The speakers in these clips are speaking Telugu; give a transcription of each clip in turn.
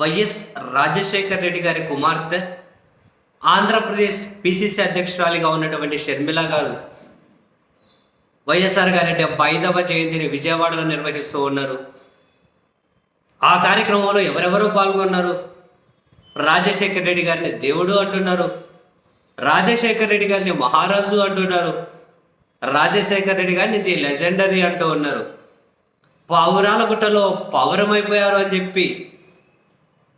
వైఎస్ రాజశేఖర్ రెడ్డి గారి కుమార్తె ఆంధ్రప్రదేశ్ పిసిసి అధ్యక్షురాలిగా ఉన్నటువంటి షర్మిల గారు వైఎస్ఆర్ గారి డెబ్బై ఐదవ జయంతిని విజయవాడలో నిర్వహిస్తూ ఉన్నారు. ఆ కార్యక్రమంలో ఎవరెవరు పాల్గొన్నారు? రాజశేఖర్ రెడ్డి గారిని దేవుడు అంటున్నారు. రాజశేఖర్ రెడ్డి గారిని మహారాజు అంటున్నారు. రాజశేఖర్ రెడ్డి గారిని ది లెజెండరీ అంటూ ఉన్నారు. పావురాల గుట్టలో పౌరమైపోయారు అని చెప్పి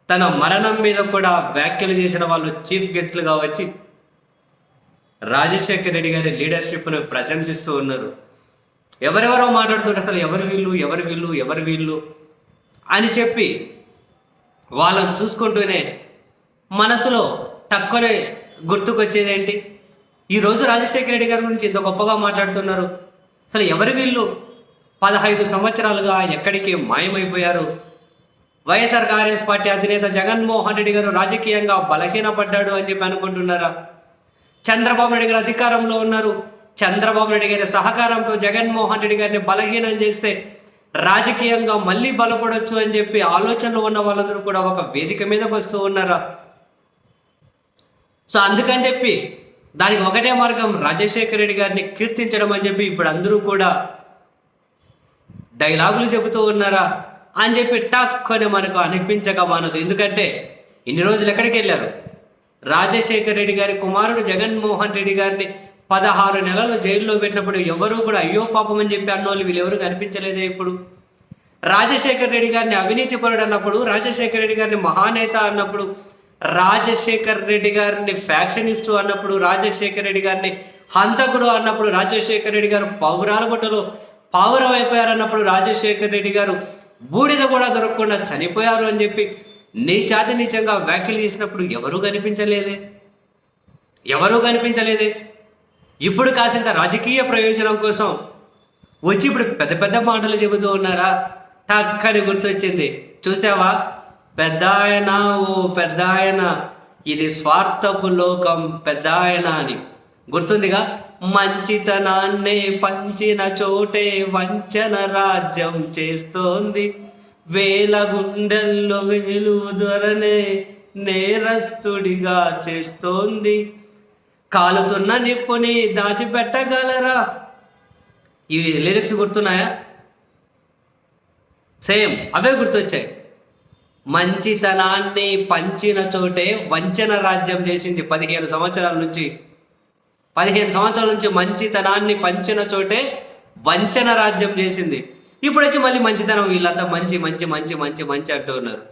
తన మరణం మీద కూడా వ్యాఖ్యలు చేసిన వాళ్ళు చీఫ్ గెస్ట్లుగా వచ్చి రాజశేఖర్ రెడ్డి గారి లీడర్షిప్ను ప్రశంసిస్తూ ఉన్నారు. ఎవరెవరో మాట్లాడుతున్నారు అసలు ఎవరు వీళ్ళు ఎవరు వీళ్ళు ఎవరు వీళ్ళు అని చెప్పి వాళ్ళని చూసుకుంటూనే మనసులో తక్కువనే గుర్తుకొచ్చేది ఏంటి? ఈరోజు రాజశేఖర రెడ్డి గారి గురించి ఇంత గొప్పగా మాట్లాడుతున్నారు. అసలు ఎవరు వీళ్ళు? పదహైదు సంవత్సరాలుగా ఎక్కడికి మాయమైపోయారు? వైఎస్ఆర్ కాంగ్రెస్ పార్టీ అధినేత జగన్మోహన్ రెడ్డి గారు రాజకీయంగా బలహీనపడ్డాడు అని చెప్పి అనుకుంటున్నారా? చంద్రబాబు నాయుడు గారు అధికారంలో ఉన్నారు. చంద్రబాబు నాయుడు గారి సహకారంతో జగన్మోహన్ రెడ్డి గారిని బలహీనం చేస్తే రాజకీయంగా మళ్ళీ బలపడొచ్చు అని చెప్పి ఆలోచనలు ఉన్న వాళ్ళందరూ కూడా ఒక వేదిక మీదకి వస్తూ ఉన్నారా? సో అందుకని చెప్పి దానికి ఒకటే మార్గం రాజశేఖర రెడ్డి గారిని కీర్తించడం అని చెప్పి ఇప్పుడు అందరూ కూడా డైలాగులు చెబుతూ ఉన్నారా? అని చెప్పి టక్ అని మనకు అనిపించక మానదు. ఎందుకంటే ఇన్ని రోజులు ఎక్కడికి వెళ్ళారు? రాజశేఖర్ రెడ్డి గారి కుమారుడు జగన్మోహన్ రెడ్డి గారిని పదహారు నెలలు జైల్లో పెట్టినప్పుడు ఎవరూ కూడా అయ్యో పాపం అని చెప్పి అన్నోళ్ళు వీళ్ళెవరు కనిపించలేదే ఇప్పుడు? రాజశేఖర్ రెడ్డి గారిని అవినీతి పరుడు అన్నప్పుడు రాజశేఖర్ రెడ్డి గారిని మహానేత అన్నప్పుడు రాజశేఖర్ రెడ్డి గారిని ఫ్యాక్షనిస్టు అన్నప్పుడు రాజశేఖర్ రెడ్డి గారిని హంతకుడు అన్నప్పుడు రాజశేఖర్ రెడ్డి గారు పౌరాల గుట్టలో పావురం అయిపోయారన్నప్పుడు రాజశేఖర రెడ్డి గారు బూడిద కూడా దొరకకుండా చనిపోయారు అని చెప్పి నీ నీచాతి నీచంగా వ్యాఖ్యలు చేసినప్పుడు ఎవరూ కనిపించలేదే? ఎవరూ కనిపించలేదే? ఇప్పుడు కాసింత రాజకీయ ప్రయోజనం కోసం వచ్చి ఇప్పుడు పెద్ద పెద్ద మాటలు చెబుతూ ఉన్నారా? టక్కని గుర్తొచ్చింది. చూసావా? పెద్ద ఆయన ఓ పెద్ద ఆయన ఇది స్వార్థపు లోకం పెద్ద ఆయన అని. గుర్తుందిగా? మంచితనాన్నే పంచిన చోటే వంచన రాజ్యం చేస్తోంది. వేల గుండెల్లో వేలు దొరనే నేరస్తుడిగా చేస్తోంది. కాలుతున్న నిప్పుని దాచిపెట్టగలరా? ఇవి లిరిక్స్ గుర్తున్నాయా? సేమ్ అవే గుర్తొచ్చాయి. మంచితనాన్ని పంచిన చోటే వంచన రాజ్యం చేసింది. పదిహేను సంవత్సరాల నుంచి పదిహేను సంవత్సరాల నుంచి మంచితనాన్ని పంచిన చోటే వంచన రాజ్యం చేసింది. ఇప్పుడు వచ్చి మళ్ళీ మంచితనం వీళ్ళంతా మంచి మంచి మంచి మంచి మంచి అంటూ ఉన్నారు.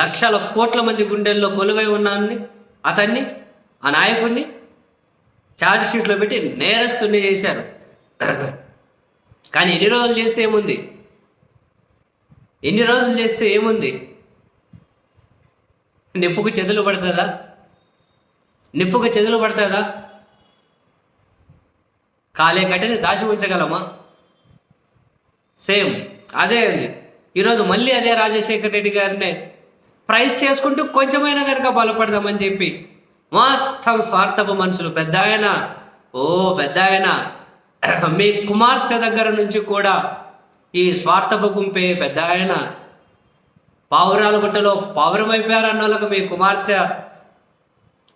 లక్షల కోట్ల మంది గుండెల్లో కొలువై ఉన్నాన్ని అతన్ని ఆ నాయకుడిని ఛార్జ్ షీట్లో పెట్టి నేరస్తుని చేశారు. కానీ ఎన్ని రోజులు చేస్తే ఏముంది? ఎన్ని రోజులు చేస్తే ఏముంది? నిప్పుకు చెదులు పడుతుందా? నిప్పుకు చెదులు పడుతుందా? కాలే కట్టని దాచి ఉంచగలమా? సేమ్ అదే ఉంది. ఈరోజు మళ్ళీ అదే రాజశేఖర్ రెడ్డి గారినే ప్రైస్ చేసుకుంటూ కొంచెమైనా కనుక బలపడదామని చెప్పి మొత్తం స్వార్థపు మనుషులు పెద్ద ఆయన ఓ పెద్ద ఆయన మీ కుమార్తె దగ్గర నుంచి కూడా ఈ స్వార్థపు గుంపే పెద్ద ఆయన పావురాల గుట్టలో పావురమైపోయారన్న వాళ్ళకు మీ కుమార్తె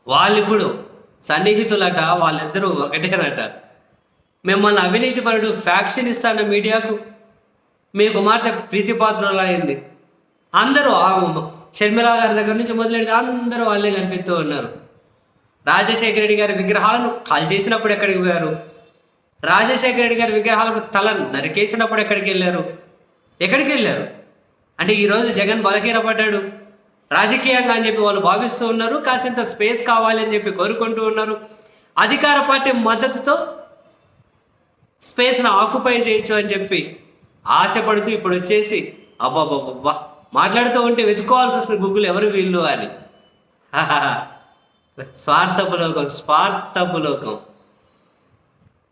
వాళ్ళిప్పుడు సన్నిహితులట వాళ్ళిద్దరూ ఒకటేనట. మిమ్మల్ని అవినీతి పరుడు ఫ్యాక్షన్ ఇస్తాన్న మీడియాకు మీ కుమార్తె ప్రీతిపాత్రులు అయింది అందరూ ఆ షర్మిల గారి దగ్గర నుంచి మొదలెడితే అందరూ వాళ్ళే కనిపిస్తూ ఉన్నారు. రాజశేఖర రెడ్డి గారి విగ్రహాలను కాల్ చేసినప్పుడు ఎక్కడికి పోయారు? రాజశేఖర రెడ్డి గారి విగ్రహాలకు తల నరికేసినప్పుడు ఎక్కడికి వెళ్ళారు? ఎక్కడికి వెళ్ళారు? అంటే ఈరోజు జగన్ బలహీనపడ్డాడు. రాజకీయంగా అని చెప్పి వాళ్ళు భావిస్తూ ఉన్నారు. కాసింత స్పేస్ కావాలి అని చెప్పి కోరుకుంటూ ఉన్నారు. అధికార పార్టీ మద్దతుతో స్పేస్ను ఆక్యుపై చేయొచ్చు అని చెప్పి ఆశపడుతూ ఇప్పుడు వచ్చేసి అబ్బాబ్బాబ్బా మాట్లాడుతూ ఉంటే వెతుకోవాల్సి వస్తుంది గూగుల్ ఎవరు వీళ్ళు అని. స్వార్థపు లోకం స్వార్థపు లోకం.